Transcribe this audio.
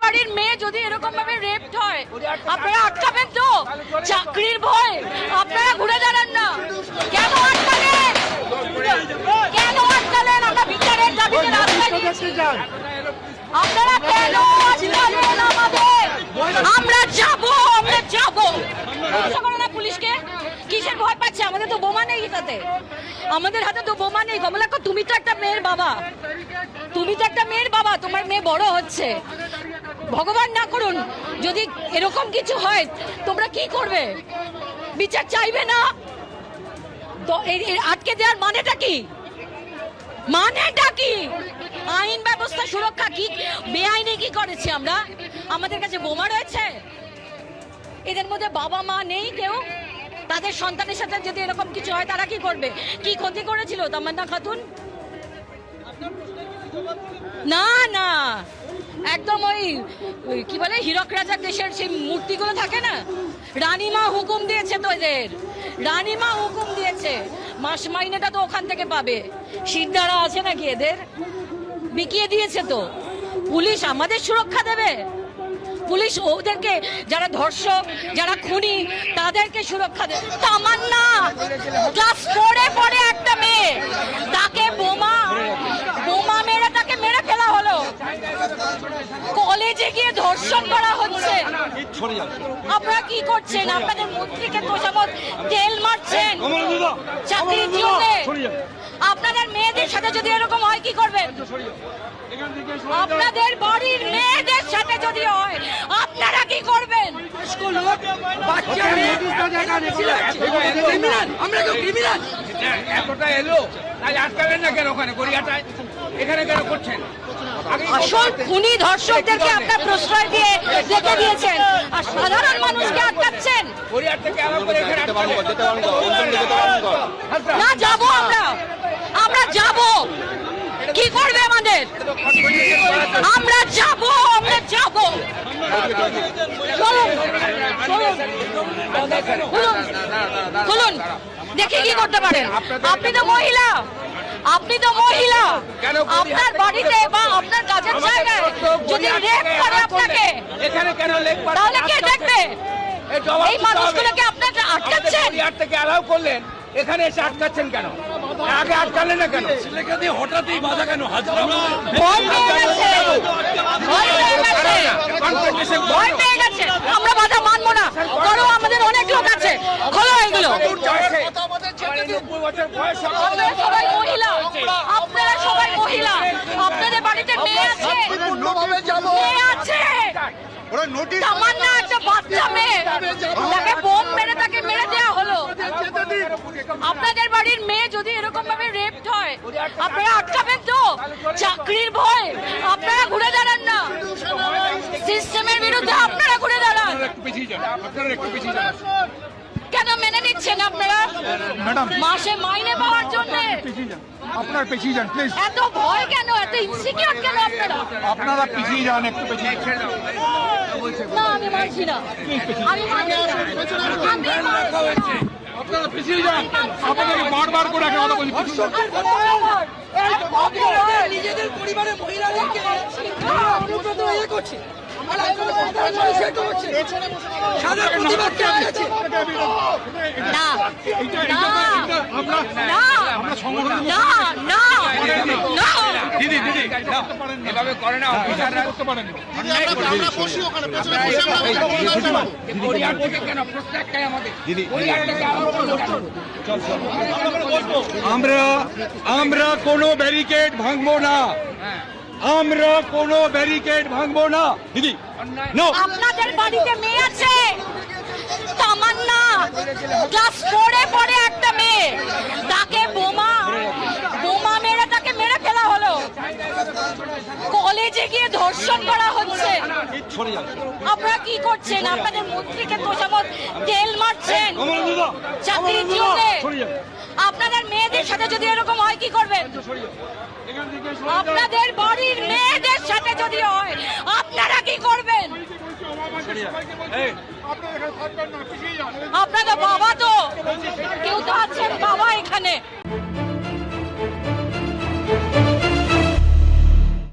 বাড়ির মেয়ে যদি এরকম ভাবে রেপড হয় আপনারা আটকাবেন তো? চাকরির ভয়। আপনারা ঘুরে দাঁড়ান না। কেন আটকালেন? কেন আটকালেন? আমরা বিচারের দাবিতে রাস্তায় আপনারা কেন আটকালেন আমাদের? আমরা যাব আমরা যাব। পুলিশকে কিসের ভয় পাচ্ছে? আমাদের তো বোমা নেই তাতে আমাদের হাতে তো বোমা নেই। কমলাক্ষ তুমি তো একটা মেয়ের বাবা। তুমি তো একটা মেয়ের বাবা। তোমার মেয়ে বড় হচ্ছে। ভগবান না করুন। যদি এরকম কিছু হয়, তোমরা কি করবে? বিচার চাইবে না? আটকে দেওয়ার মানেটা কি? মানেটা কি? আইন ব্যবস্থা সুরক্ষা কি, বেআইনি কি করেছি আমরা? আমাদের কাছে বোমা রয়েছে? এদের মধ্যে বাবা মা নেই কেউ? তাদের সন্তানের সাথে যদি এরকম কিছু হয়, তারা কি করবে? কি ক্ষতি করেছিল, তামান্না খাতুন? না না। একদম ওই কি বলে, হীরক রাজার দেশের সেই মূর্তিগুলো থাকে না? রানীমা হুকুম দিয়েছে তো এদের। রানীমা হুকুম দিয়েছে। মাস মাইনেটা তো ওখান থেকে পাবে। শিরদাঁড়া আছে নাকি এদের? বিকিয়ে দিয়েছে তো। পুলিশ আমাদের সুরক্ষা দেবে। পুলিশ ওদেরকে, যারা ধর্ষক, যারা খুনি, তাদেরকে সুরক্ষা দেবে। তামান্না! ক্লাস ফোরে পড়ে একটা মেয়ে তাকে বোমা বোমা মেরে তাকে মেরে ফেলা হলো কলেজে গিয়ে ধর্ষণ করা হচ্ছে। আপনারা কি করছেন? আপনাদের মন্ত্রীকে তোষামত তেল মারছেন। চাকরির জন্য। আপনাদের মেয়েদের সাথে যদি এরকম হয় কি করবেন? আপনাদের বাড়ির মেয়েদের সাথে যদি হয় আপনারা কি করবেন? আমরা তো ক্রিমিনাল এতটা এলো তাহলে আটকালেন না কেন ওখানে? গড়িয়াটায়। এখানে কেন করছেন? আসল খুনি ধর্ষকদেরকে আপনার প্রশ্রয় দিয়ে রেখে দিয়েছেন। আর সাধারণ মানুষকে আটকাচ্ছেন। না যাব আমরা। আমরা যাব। কি করবে আমাদের? আমরা যাব আমরা যাব। খুলুন দেখি কি করতে পারেন? আপনি তো মহিলা। আপনি তো মহিলা। আপনার বাড়িতে বা আপনার কাজের জায়গায় যদি রেপ করে আপনাকে এখানে কেন লেগ তাহলে কে দেখবে? এই মানুষগুলোকে আপনারা আটকাচ্ছেন। থেকে অ্যালাউ করলেন এখানে এসে আটকাচ্ছেন কেন? আগে আটকালেন না কেন? হঠাৎই বাধা কেন? ভয় পেয়ে গেছে। ভয় পেয়ে গেছে। ভয় পেয়ে গেছে। আমরা বাধা আপনারা সবাই মহিলা। আপনারা সবাই মহিলা। আপনাদের বাড়িতে মেয়ে আছে? মেয়ে আছে। তামান্না একটা বাচ্চা মেয়ে। তাকে বোম মেরে তাকে মেরে দেওয়া হলো। আপনাদের বাড়ির মেয়ে যদি এরকম ভাবে রেপড হয় আপনারা আটকাবেন তো? চাকরির ভয়। আপনারা ঘুরে দাঁড়ান না। সিস্টেমের বিরুদ্ধে আপনারা ঘুরে দাঁড়ান। একটু পিছিয়ে যান। আপনারা একটু পিছিয়ে যান। কেন মেনে নিচ্ছেন আপনারা? ম্যাডাম মাসে মাইনে পাওয়ার জন্য? আপনার পিছিয়ে যান প্লিজ এত ভয় কেন? এত ইনসিকিউর কেন আপনারা? আপনারা পিছিয়ে যান একটু পিছিয়ে না আমি মানছি না। আমি মানছি না। আমি মানছি আপনারা পিছিয়ে যান। আপনাদেরকে বারবার করে একটা কথা বলছি নিজেদের পরিবারের মহিলাদেরকে অনুব্রত ইয়ে করছে আর একজন আমরা আমরা? আমরা আমরা কোনো ব্যারিকেড ভাঙবো না আমরা কোনো ব্যারিকেড ভাঙবো না। দিদি আপনাদের বাড়িতে মেয়ে আছে। তামান্না ক্লাস ফোরে পড়ে একটা মেয়ে। তাকে বোমা বোমা মেরে তাকে মেরে ফেলা হলো। কলেজে গিয়ে ধর্ষণ করা হচ্ছে। সরে যান। আপনারা কি করছেন? আপনাদের মন্ত্রীকে তোষামত তেল মারছেন? চাকরির জন্য আপনাদের মেয়েদের সাথে যদি এরকম হয় কি করবেন। আপনাদের বাড়ির মেয়েদের সাথে যদি হয় আপনারা কি করবেন? আপনাদের বাবা তো কেউ তো আছেন বাবা এখানে।